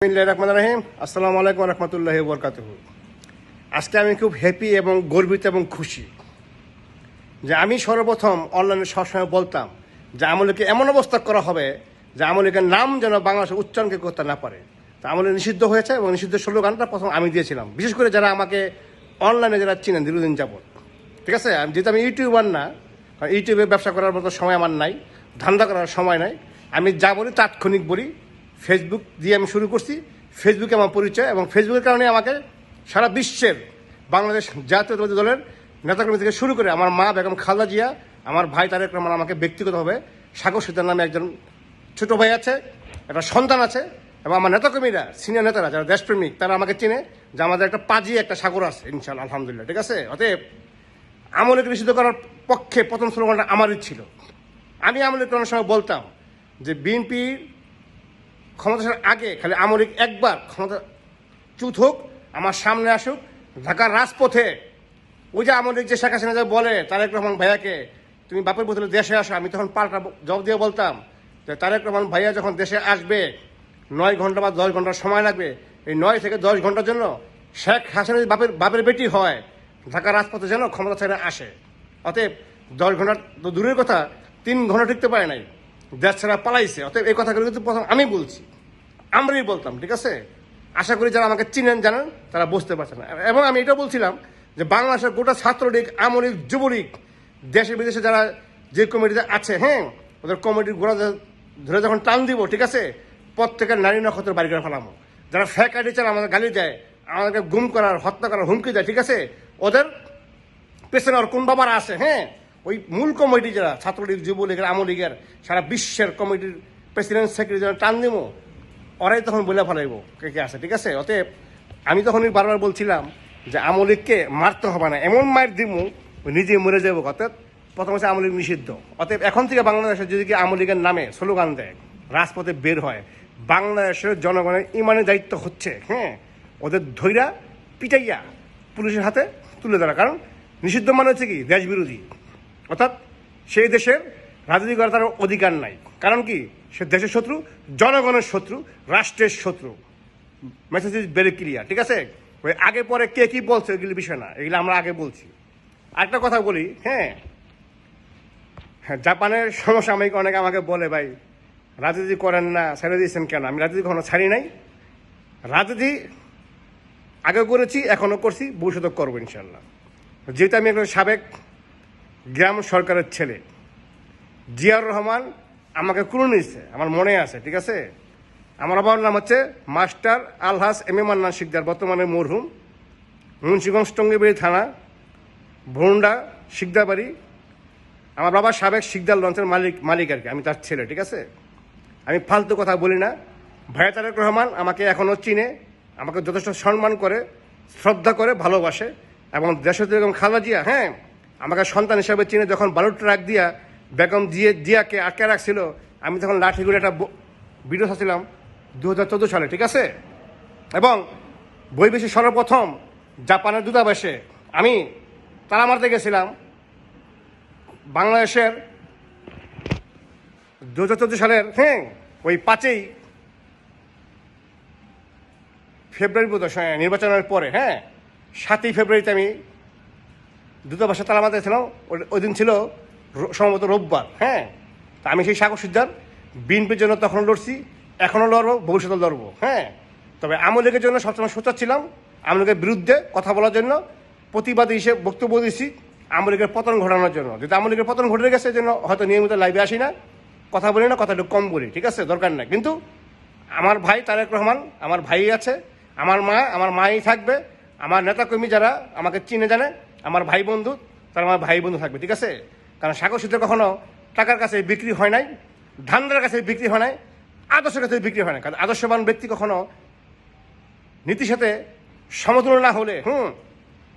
রহমানির রহিম। আসসালামু আলাইকুম রহমতুল্লাহি বরকাতুহ। আজকে আমি খুব হ্যাপি এবং গর্বিত এবং খুশি যে আমি সর্বপ্রথম অনলাইনে সবসময় বলতাম যে আমলিকে এমন অবস্থা করা হবে যে আমলিকের নাম যেন বাংলাদেশে উচ্চারণকে করতে না পারে। তা আমলে নিষিদ্ধ হয়েছে এবং নিষিদ্ধ স্লোগানটা প্রথম আমি দিয়েছিলাম। বিশেষ করে যারা আমাকে অনলাইনে যারা চিনেন, দীর্ঘদিন যাবত ঠিক আছে? আমি যেহেতু আমি ইউটিউবার না ইউটিউবে ব্যবসা করার মতো সময় আমার নাই, ধান্দা করার সময় নাই। আমি যা বলি তাৎক্ষণিক বলি। ফেসবুক দিয়ে আমি শুরু করছি। ফেসবুকে আমার পরিচয় এবং ফেসবুকের কারণে আমাকে সারা বিশ্বের বাংলাদেশ জাতীয়তাবাদী দলের নেতাকর্মী থেকে শুরু করে আমার মা বেগম খালদা জিয়া, আমার ভাই তারেক রহমান আমাকে ব্যক্তিগতভাবে সাগর সিদ্ধার নামে একজন ছোট ভাই আছে, একটা সন্তান আছে এবং আমার নেতাকর্মীরা সিনিয়র নেতারা যারা দেশপ্রেমিক, তারা আমাকে চিনে যে আমাদের একটা পাজি একটা সাগর আছে ইনশাল্লাহ আলহামদুলিল্লাহ, ঠিক আছে? অতএব আমলকে নিষিদ্ধ করার পক্ষে প্রথম স্লোগানটা আমারই ছিল। আমি আমলের কোনো সময় বলতাম যে বিএনপির ক্ষমতা আসার আগে খালি আমলিক একবার ক্ষমতা চুত হোক, আমার সামনে আসুক, ঢাকার রাজপথে। ওই যে আমলিক যে শেখ হাসিনা যে বলে, তারেক রহমান ভাইয়াকে, তুমি বাপের বোতলে দেশে আসো। আমি তখন পাল্টা জবাব দিয়ে বলতাম যে, তারেক রহমান ভাইয়া যখন দেশে আসবে, নয় ঘণ্টা বা দশ ঘণ্টা সময় লাগবে। এই নয় থেকে দশ ঘণ্টার জন্য শেখ হাসিনা বাপের বাপের বেটি হয়, ঢাকার রাজপথে যেন ক্ষমতা ছেড়ে আসে। অতএব দশ ঘণ্টা তো দূরের কথা, তিন ঘণ্টা টিকতে পারে নাই। দেশ ছাড়া পালাইছে। অতএব এই কথাগুলো কিন্তু প্রথম আমি বলছি। আমরাই বলতাম, ঠিক আছে? আশা করি যারা আমাকে চিনেন, জানেন, তারা বুঝতে পারছেন। এবং আমি এটা বলছিলাম যে বাংলাদেশের গোটা ছাত্রলীগ, আমলিগ, যুবলীগ, দেশে বিদেশে যারা যে কমিটিতে আছে হ্যাঁ ওদের কমিটির গোড়া ধরে যখন টান দিব, ঠিক আছে? প্রত্যেকের নারী নক্ষত্র বাড়ি করে ফেলামো যারা ফ্যাক চান আমাদের গালি দেয়, আমাদেরকে গুম করার, হত্যা করার হুমকি দেয়, ঠিক আছে? ওদের পেছনে আর কোন বাবার আছে হ্যাঁ? ওই মূল কমিটি যারা, ছাত্রলীগ, যুবলীগের, আমলীগের, সারা বিশ্বের কমিটির প্রেসিডেন্ট সেক্রেটারি যারা টান দিব ওরাই তখন বলে ফেলাইব, কে কে আছে? ঠিক আছে? অতএব আমি তখনই বারবার বলছিলাম যে আমলিককে মারতে হবে না, এমন মার দিব নিজে মরে যাব অতএব প্রথম হচ্ছে আমলিক নিষিদ্ধ। অতএব এখন থেকে বাংলাদেশে যদি কি আমলিকের নামে স্লোগান দেয়, রাজপথে বের হয়, বাংলাদেশের জনগণের ইমানের দায়িত্ব হচ্ছে হ্যাঁ ওদের ধৈরা পিটাইয়া পুলিশের হাতে তুলে ধরা কারণ নিষিদ্ধ মানে হচ্ছে কি? দেশ বিরোধী অর্থাৎ সেই দেশের রাজনীতি করার তার অধিকার নাই। কারণ কি? সে দেশের শত্রু, জনগণের শত্রু, রাষ্ট্রের শত্রু। মেসেজ ইজ ভেরি ক্লিয়ার ঠিক আছে? ওই আগে পরে কে কি বলছে এগুলি বিষয় না, এগুলো আমরা আগে বলছি। আরেকটা কথা বলি হ্যাঁ? হ্যাঁ জাপানের সমসাময়িক অনেকে আমাকে বলে, ভাই, রাজনীতি করেন না, ছেড়ে দিয়েছেন কেন? আমি রাজনীতি কখনো ছাড়ি নাই। রাজনীতি আগে করেছি এখনও করছি, ভবিষ্যতে করব ইনশাল্লাহ যেহেতু আমি একজন সাবেক গ্রাম সরকারের ছেলে, জিয়াউর রহমান আমাকে কুড়ে নিয়েছে, আমার মনে আছে, ঠিক আছে? আমার বাবার নাম হচ্ছে master আলহাস M A Mannan Sikdar, বর্তমানে মরহুম। মুন্সিগঞ্জ টঙ্গিবাড়ি থানা, ভুন্ডা শিকদার বাড়ি আমার বাবা সাবেক শিকদার লঞ্চের মালিক মালিক আর কি, আমি তার ছেলে, ঠিক আছে? আমি ফালতু কথা বলি না। ভাইয়া তারেক রহমান আমাকে এখনও চিনে, আমাকে যথেষ্ট সম্মান করে, শ্রদ্ধা করে, ভালোবাসে। এবং দেশের বেগম খালা জিয়া হ্যাঁ আমাকে সন্তান হিসাবে চিনে, যখন বালুর ট্রাক দিয়া বেগম জিয়ে জিয়াকে আটকে রাখছিল আমি তখন লাঠি করে একটা ভিডিও ছাড়ছিলাম দু হাজার সালে ঠিক আছে? এবং বৈবেশী সর্বপ্রথম জাপানের দূতাবাসে আমি তারা মারতে গেছিলাম। বাংলাদেশের দু হাজার চোদ্দ সালের হ্যাঁ ওই পাঁচই ফেব্রুয়ারি বোধ হয়, নির্বাচনের পরে হ্যাঁ সাতই ফেব্রুয়ারিতে আমি দূতাবাসে তালা মারতে ছিলাম ওই- দিন ছিল সম্ভবত রোববার হ্যাঁ? তা আমি সেই সাগর সিদ্ধার বিএনপির জন্য তখন লড়ছি, এখনও লড়বো ভবিষ্যতে লড়বো হ্যাঁ? তবে আমলিগের জন্য সবসময় সোচ্চার ছিলাম, আমলিগের বিরুদ্ধে কথা বলার জন্য, প্রতিবাদী হিসেবে বক্তব্য দিয়েছি আমলিগের পতন ঘটানোর জন্য। যদি আমলিগের পতন ঘটে গেছে জন্য হয়তো নিয়মিত লাইভে আসি না, কথা বলি না কথা একটু কম বলি, ঠিক আছে? দরকার নাই। কিন্তু আমার ভাই তারেক রহমান, আমার ভাই আছে, আমার মা, আমার মাই থাকবে, আমার নেতাকর্মী যারা আমাকে চিনে জানে, আমার ভাই বন্ধু, তারা আমার ভাই বন্ধু থাকবে, ঠিক আছে? কারণ সাগর সিদ্ধ কখনো টাকার কাছে বিক্রি হয় নাই, ধান্দার কাছে বিক্রি হয় নাই, আদর্শের কাছে বিক্রি হয় না কারণ আদর্শবান ব্যক্তি কখনো নীতির সাথে সমতুল্য না হলে, হুম,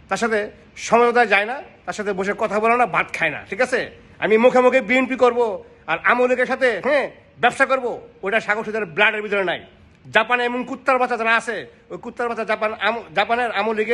তার সাথে সমঝোতায় যায় না, তার সাথে বসে কথা বলে না, ভাত খায় না, ঠিক আছে? আমি মুখে মুখে বিএনপি করব আর আমলিকের সাথে হ্যাঁ ব্যবসা করব, ওইটা সাগর সিদ্ধার ব্লাডের ভিতরে নাই। জাপানে এমন কুত্তার বাচ্চা যারা আছে, ওই কুত্তার বাচ্চা জাপান জাপানের আমলিগে